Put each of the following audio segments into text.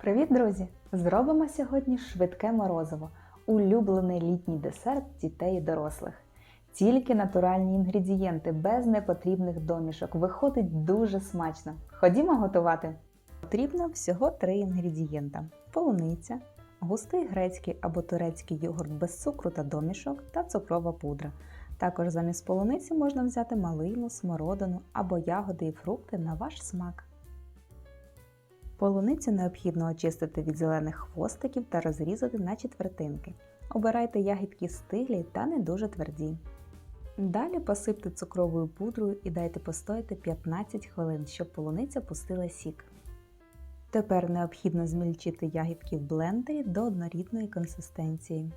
Привіт, друзі! Зробимо сьогодні швидке морозиво, улюблений літній десерт дітей і дорослих. Тільки натуральні інгредієнти, без непотрібних домішок. Виходить дуже смачно. Ходімо готувати. Потрібно всього три інгредієнта: полуниця, густий грецький або турецький йогурт без цукру та домішок та цукрова пудра. Також замість полуниці можна взяти малину, смородину або ягоди і фрукти на ваш смак. Полуницю необхідно очистити від зелених хвостиків та розрізати на четвертинки. Обирайте ягідки стиглі та не дуже тверді. Далі посипте цукровою пудрою і дайте постояти 15 хвилин, щоб полуниця пустила сік. Тепер необхідно змільчити ягідки в блендері до однорідної консистенції.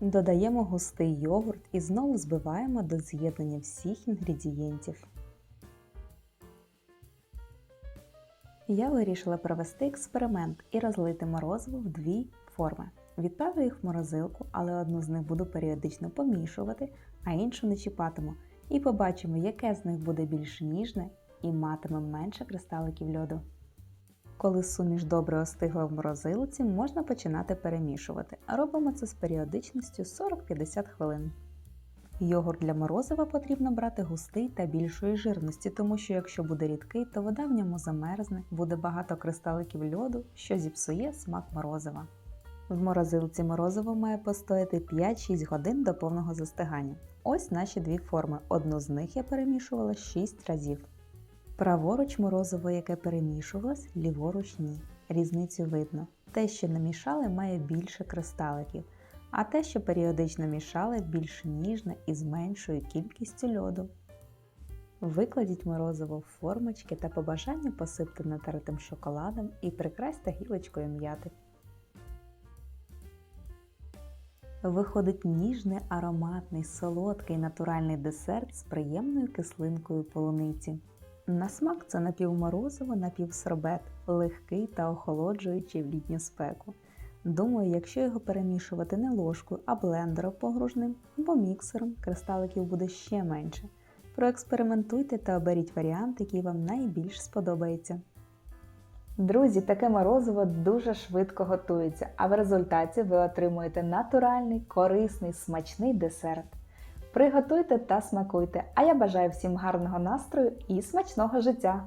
Додаємо густий йогурт і знову збиваємо до з'єднання всіх інгредієнтів. Я вирішила провести експеримент і розлити морозиво в дві форми. Відправлю їх в морозилку, але одну з них буду періодично помішувати, а іншу не чіпатиму. І побачимо, яке з них буде більш ніжне і матиме менше кристаликів льоду. Коли суміш добре остигла в морозилці, можна починати перемішувати. Робимо це з періодичністю 40-50 хвилин. Йогурт для морозива потрібно брати густий та більшої жирності, тому що якщо буде рідкий, то вода в ньому замерзне, буде багато кристаликів льоду, що зіпсує смак морозива. В морозилці морозиво має постояти 5-6 годин до повного застигання. Ось наші дві форми. Одну з них я перемішувала 6 разів. Праворуч морозиво, яке перемішувалось, ліворуч ні. Різницю видно. Те, що намішали, має більше кристаликів, а те, що періодично мішали, більш ніжне і з меншою кількістю льоду. Викладіть морозиво в формочки та по бажанню посипте натертим шоколадом і прикрасьте гілочкою м'яти. Виходить ніжний, ароматний, солодкий натуральний десерт з приємною кислинкою полуниці. На смак це напівморозиво, напівсорбет, легкий та охолоджуючий в літню спеку. Думаю, якщо його перемішувати не ложкою, а блендером погружним або міксером, кристаликів буде ще менше. Проекспериментуйте та оберіть варіант, який вам найбільш сподобається. Друзі, таке морозиво дуже швидко готується, а в результаті ви отримуєте натуральний, корисний, смачний десерт. Приготуйте та смакуйте, а я бажаю всім гарного настрою і смачного життя!